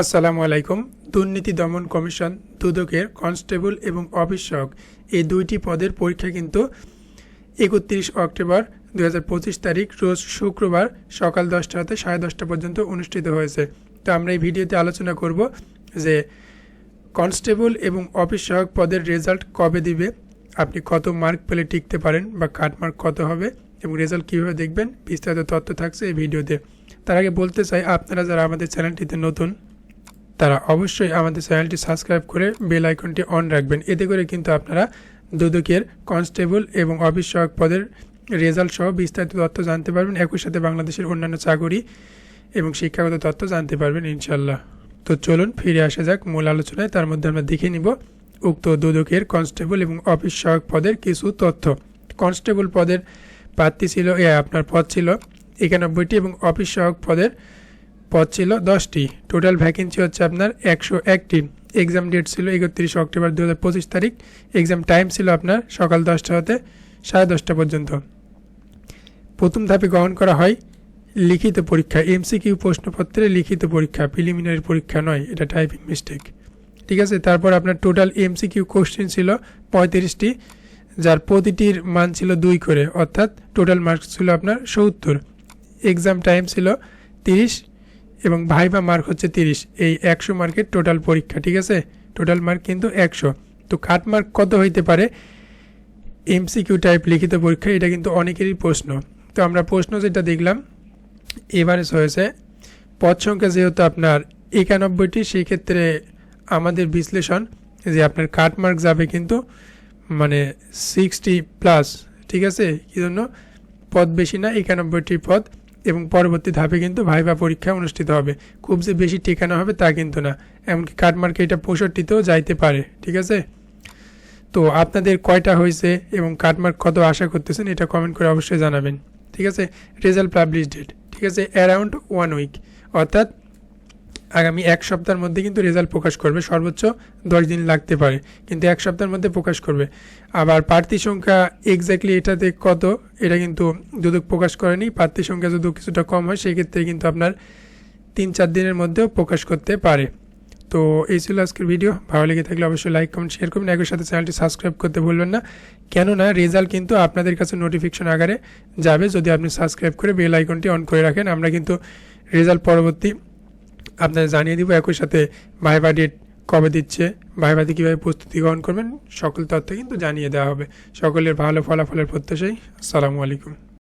আসসালামু আলাইকুম। দুর্নীতি দমন কমিশন, দুদকের কনস্টেবল এবং অফিস সহক এই দুইটি পদের পরীক্ষা কিন্তু একত্রিশ অক্টোবর দু হাজার পঁচিশ তারিখ, রোজ শুক্রবার সকাল দশটা হতে সাড়ে দশটা পর্যন্ত অনুষ্ঠিত হয়েছে। তো আমরা এই ভিডিওতে আলোচনা করব যে কনস্টেবল এবং অফিস সহায়ক পদের রেজাল্ট কবে দিবে, আপনি কত মার্ক পেলে টিকতে পারেন বা কাট মার্ক কত হবে এবং রেজাল্ট কীভাবে দেখবেন, বিস্তারিত তথ্য থাকছে এই ভিডিওতে। তার আগে বলতে চাই, আপনারা যারা আমাদের চ্যানেলটিতে নতুন তারা অবশ্যই আমাদের চ্যানেলটি সাবস্ক্রাইব করে বেল আইকনটি অন রাখবেন। এতে করে কিন্তু আপনারা দুদকের কনস্টেবল এবং সহায়ক পদের রেজাল্ট সহ বিস্তারিত তথ্য জানতে পারবেন একই সাথে বাংলাদেশের অন্যান্য চাকরি এবং শিক্ষাগত তথ্য জানতে পারবেন ইনশাল্লাহ তো চলুন ফিরে আসা যাক মূল আলোচনায়। তার মধ্যে আমরা দেখে নিব উক্ত দুদকের কনস্টেবল এবং অফিস সহায়ক পদের কিছু তথ্য। কনস্টেবল পদের প্রার্থী ছিল এ, আপনার পদ ছিল একানব্বইটি এবং অফিস সহায়ক পদের পদ ছিল দশটি। টোটাল ভ্যাকেন্সি হচ্ছে আপনার একশো একটি। এক্সাম ডেট ছিল একত্রিশ অক্টোবর দু হাজার পঁচিশ তারিখ। এক্সাম টাইম ছিল আপনার সকাল দশটা হতে সাড়ে দশটা পর্যন্ত। প্রথম ধাপে গ্রহণ করা হয় লিখিত পরীক্ষা। এমসিকিউ প্রশ্নপত্রে লিখিত পরীক্ষা প্রিলিমিনারি পরীক্ষা নয়, এটা টাইপিং মিস্টেক ঠিক আছে, তারপর আপনার টোটাল এমসিকিউ কোশ্চেন ছিল পঁয়ত্রিশটি, যার প্রতিটির মান ছিল দুই করে, অর্থাৎ টোটাল মার্কস ছিল আপনার সত্তর। এক্সাম টাইম ছিল তিরিশ এবং ভাইবা মার্ক হচ্ছে তিরিশ। এই একশো মার্কের টোটাল পরীক্ষা, ঠিক আছে? টোটাল মার্ক কিন্তু একশো। তো কাট মার্ক কত হইতে পারে? এমসিকিউ টাইপ লিখিত পরীক্ষা, এটা কিন্তু অনেকেরই প্রশ্ন। তো আমরা প্রশ্ন যেটা দেখলাম এভারেজ হয়েছে। পদ সংখ্যা যেহেতু আপনার একানব্বইটি সেই ক্ষেত্রে আমাদের বিশ্লেষণ যে আপনার কাট মার্ক যাবে কিন্তু মানে সিক্সটি প্লাস ঠিক আছে? কী জন্য? পদ বেশি না, একানব্বইটি পদ। এবং পরবর্তী ধাপে কিন্তু ভাইভা পরীক্ষা অনুষ্ঠিত হবে। খুব যে বেশি ঠিকানা হবে তা কিন্তু না। এমনকি কাঠমার্কে এটা পঁয়ষট্টিতেও যাইতে পারে, ঠিক আছে? তো আপনাদের কয়টা হয়েছে এবং কাটমার্ক কত আশা করতেছেন এটা কমেন্ট করে অবশ্যই জানাবেন, ঠিক আছে? রেজাল্ট পাবলিশ ডেট ঠিক আছে? অ্যারাউন্ড ওয়ান উইক, অর্থাৎ আগামী এক সপ্তাহের মধ্যে কিন্তু রেজাল্ট প্রকাশ করবে। সর্বোচ্চ দশ দিন লাগতে পারে, কিন্তু এক সপ্তাহের মধ্যে প্রকাশ করবে। আবার প্রার্থী সংখ্যা এক্স্যাক্টলি এটাতে কত, এটা কিন্তু দুদক প্রকাশ করেনি। প্রার্থী সংখ্যা যদি কিছুটা কম হয়, সেক্ষেত্রে কিন্তু আপনার তিন চার দিনের মধ্যেও প্রকাশ করতে পারে। তো এই ছিল আজকের ভিডিও ভালো লেগে থাকলে অবশ্যই লাইক কমেন্ট শেয়ার করবেন। একই সাথে চ্যানেলটি সাবস্ক্রাইব করতে ভুলবেন না। কেননা রেজাল্ট কিন্তু আপনাদের কাছে নোটিফিকেশন আকারে যাবে। যদি আপনি সাবস্ক্রাইব করে বেল আইকনটি অন করে রাখেন, আমরা কিন্তু রেজাল্ট পরবর্তী আপনাদের জানিয়ে দিব, একই সাথে ভাইভা ডেট কবে দিচ্ছে ভাইভাতে কীভাবে প্রস্তুতি গ্রহণ করবেন, সকল তথ্য কিন্তু জানিয়ে দেওয়া হবে। সকলের ভালো ফলাফলের প্রত্যাশাই আসসালামু আলাইকুম।